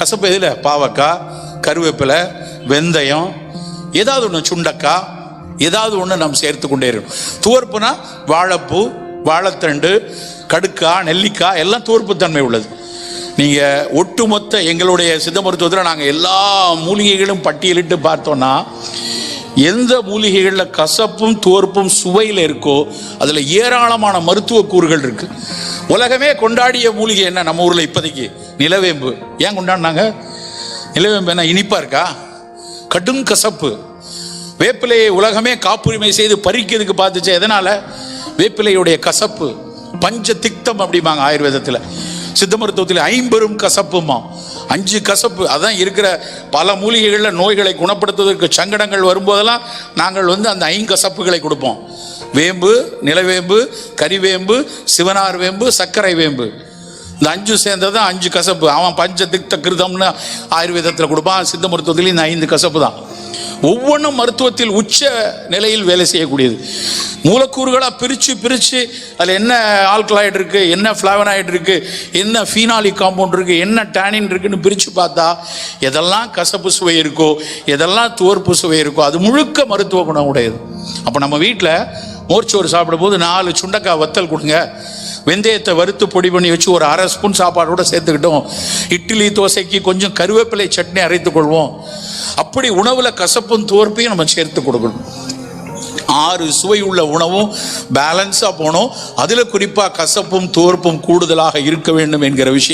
கசப்பு எதில்? பாவக்காய் கருவேப்பிலை வெந்தயம் ஏதாவது ஒன்று சுண்டக்காய் ஏதாவது ஒன்று நாம் சேர்த்து கொண்டே இருக்கணும். துவர்ப்புனா வாழைப்பூ வாழைத்தண்டு கடுக்காய் நெல்லிக்காய் எல்லாம் துவர்ப்பு தன்மை உள்ளது. நீங்கள் ஒட்டுமொத்த எங்களுடைய சித்த மருத்துவத்தில் நாங்கள் எல்லா மூலிகைகளும் பட்டியலிட்டு பார்த்தோன்னா எந்த மூலிகைகளில் கசப்பும் துவர்ப்பும் சுவையில் இருக்கோ அதில் ஏராளமான மருத்துவ கூறுகள் இருக்குது உலகமே கொண்டாடிய மூலிகை என்ன நம்ம ஊரில் இப்போதைக்கு? நிலவேம்பு. ஏன் கொண்டாடினாங்க? நிலவேம்பு என்ன இனிப்பா இருக்கா? கடும் கசப்பு. வேப்பிலையை உலகமே காப்புரிமை செய்து பறிக்கிறதுக்கு பார்த்துச்சு எதனால? வேப்பிலையுடைய கசப்பு. பஞ்ச திக்தம் அப்படிம்பாங்க ஆயுர்வேதத்தில். சித்த மருத்துவத்தில் ஐம்பெரும் கசப்புமா அஞ்சு கசப்பு. அதான் இருக்கிற பல மூலிகைகளில் நோய்களை குணப்படுத்துவதற்கு சங்கடங்கள் வரும்போதெல்லாம் நாங்கள் வந்து அந்த ஐங்கசப்புகளை கொடுப்போம். வேம்பு நிலவேம்பு கரிவேம்பு சிவனார் வேம்பு சர்க்கரை வேம்பு. இந்த அஞ்சு சேர்ந்தது அஞ்சு கசப்பு. அவன் பஞ்ச திக்த கிருதம்னு ஆயுர்வேதத்தில் கொடுப்பான். சித்த மருத்துவத்திலையும் இந்த ஐந்து கசப்பு தான். ஒவ்வொன்றும் மருத்துவத்தில் உச்ச நிலையில் வேலை செய்யக்கூடியது. மூலக்கூறுகளாக பிரித்து பிரித்து அதில் என்ன ஆல்கலாய்டு இருக்குது என்ன ஃப்ளாவனாய்டு இருக்குது என்ன ஃபீனாலிக் காம்பவுண்ட் இருக்குது என்ன டேனின் இருக்குன்னு பிரித்து பார்த்தா எதெல்லாம் கசப்பு சுவை இருக்கோ எதெல்லாம் துவர்ப்பு சுவை இருக்கோ அது முழுக்க மருத்துவ குணம் உடையது. அப்போ நம்ம வீட்டில் மோர்ச்சோறு சாப்பிடும்போது நாலு சுண்டக்காய் வத்தல் கொடுங்க. வெந்தயத்தை வறுத்து பொடி பண்ணி வச்சு ஒரு அரை ஸ்பூன் சாப்பாடோட சேர்த்துக்கிட்டோம். இட்லி தோசைக்கு கொஞ்சம் கருவேப்பிலை சட்னி அரைத்து கொள்வோம். அப்படி உணவில் கசப்பும் தோற்பையும் நம்ம சேர்த்து கொடுக்கணும். ஆறு சுவை உள்ள உணவும் பேலன்ஸாக போனோம். அதில் குறிப்பாக கசப்பும் தோற்பும் கூடுதலாக இருக்க வேண்டும் என்கிற விஷயம்